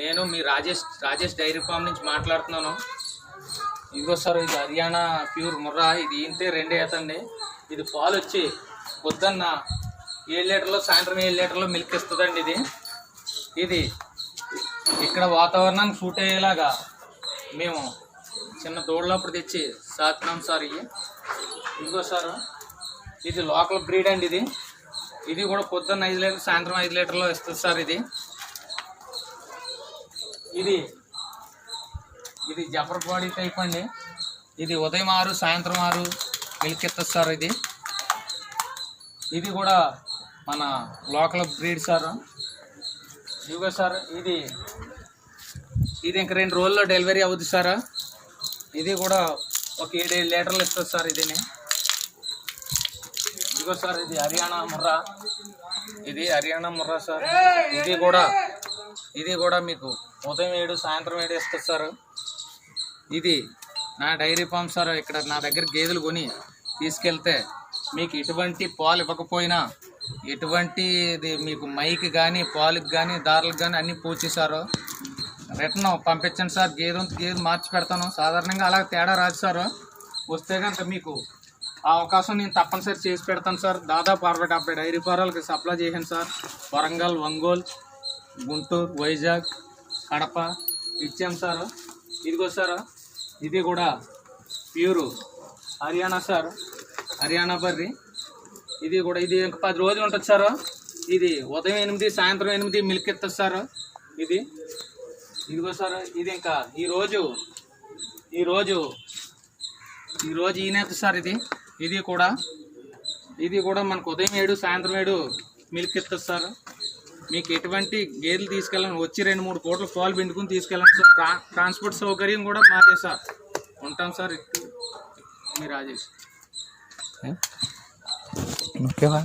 నేను మీ Rajesh Rajesh dairy farm నుంచి మాట్లాడుతున్నాను. ఇదిగో సార్ ఇది హర్యానా ప్యూర్ ముర్రా. ఇది ఇంతే రెండే అవుతండి ఇది పాలు వచ్చి పొద్దున్న ఏడు లీటర్లు సాయంత్రం ఏడు లీటర్లు మిల్క్ ఇస్తుందండి ఇది. ఇది ఇక్కడ వాతావరణానికి సూట్ అయ్యేలాగా మేము చిన్న దూడలప్పుడు తెచ్చి సాతున్నాం సార్ ఇవి ఇదిగో సార్ ఇది లోకల్ బ్రీడ్ అండి ఇది. ఇది కూడా పొద్దున్న ఐదు లీటర్లు సాయంత్రం ఐదు లీటర్లు ఇస్తుంది సార్ ఇది. ఇది ఇది జఫర్ బాడీ టైప్ అండి. ఇది ఉదయం ఆరు సాయంత్రం ఆరు మిల్క్ ఇస్తుంది సార్ ఇది. ఇది కూడా మన లోకల్ బ్రీడ్ సార్. ఇదిగో సార్ ఇది ఇది ఇంక రెండు రోజుల్లో డెలివరీ అవుతుంది సార్. ఇది కూడా ఒక ఏడు ఏడు లీటర్లు ఇస్తుంది సార్ ఇదిని. ఇదిగో సార్ ఇది హర్యానా ముర్రా. ఇది హర్యానా ముర్రా సార్. ఇది కూడా ఇది కూడా మీకు ఉదయం ఏడు సాయంత్రం ఏడు ఇస్తారు సార్ ఇది నా డైరీ ఫామ్ సార్ ఇక్కడ నా దగ్గర గేదెలు కొని తీసుకెళ్తే మీకు ఎటువంటి పాలు ఇవ్వకపోయినా ఎటువంటి ఇది మీకు మైకి కానీ పాలుకి కానీ దారులకు కానీ అన్నీ పూచేశారు. రిటర్న్ పంపించండి సార్ గేదె గేదె మార్చి పెడతాను. సాధారణంగా అలా తేడా రాదు సార్. వస్తే కనుక మీకు ఆ అవకాశం నేను తప్పనిసరి చేసి పెడతాను సార్. దాదాపు అరవై డెబ్బై డైరీ ఫారాలకు సప్లై చేశాను సార్. వరంగల్ ఒంగోలు గుంటూరు వైజాగ్ కడప ఇచ్చాం సార్? ఇదిగో సార్ ఇది కూడా ప్యూరు. హర్యానా సార్ హర్యానా బర్రి. ఇది కూడా ఇది ఇంక పది రోజులు ఉంటుంది సార్. ఇది ఉదయం ఎనిమిది సాయంత్రం ఎనిమిది మిల్క్ ఇస్తుంది సార్. ఇది. ఇదిగో సార్ ఇది ఇంకా ఈరోజు ఈరోజు ఈరోజు ఈనేత సార్ ఇది. ఇది కూడా ఇది కూడా మనకు ఉదయం ఏడు సాయంత్రం ఏడు మిల్క్ ఇస్తుంది సార్. మీకు ఎటువంటి గేదెలు తీసుకెళ్ళండి వచ్చి రెండు మూడు కోట్ల పాలు పిండుకుని తీసుకెళ్ళండి సార్. ట్రా ట్రాన్స్పోర్ట్ సౌకర్యం కూడా మాదే సార్. ఉంటాం సార్ ఇటు. మీ రాజేష్. ఓకేవా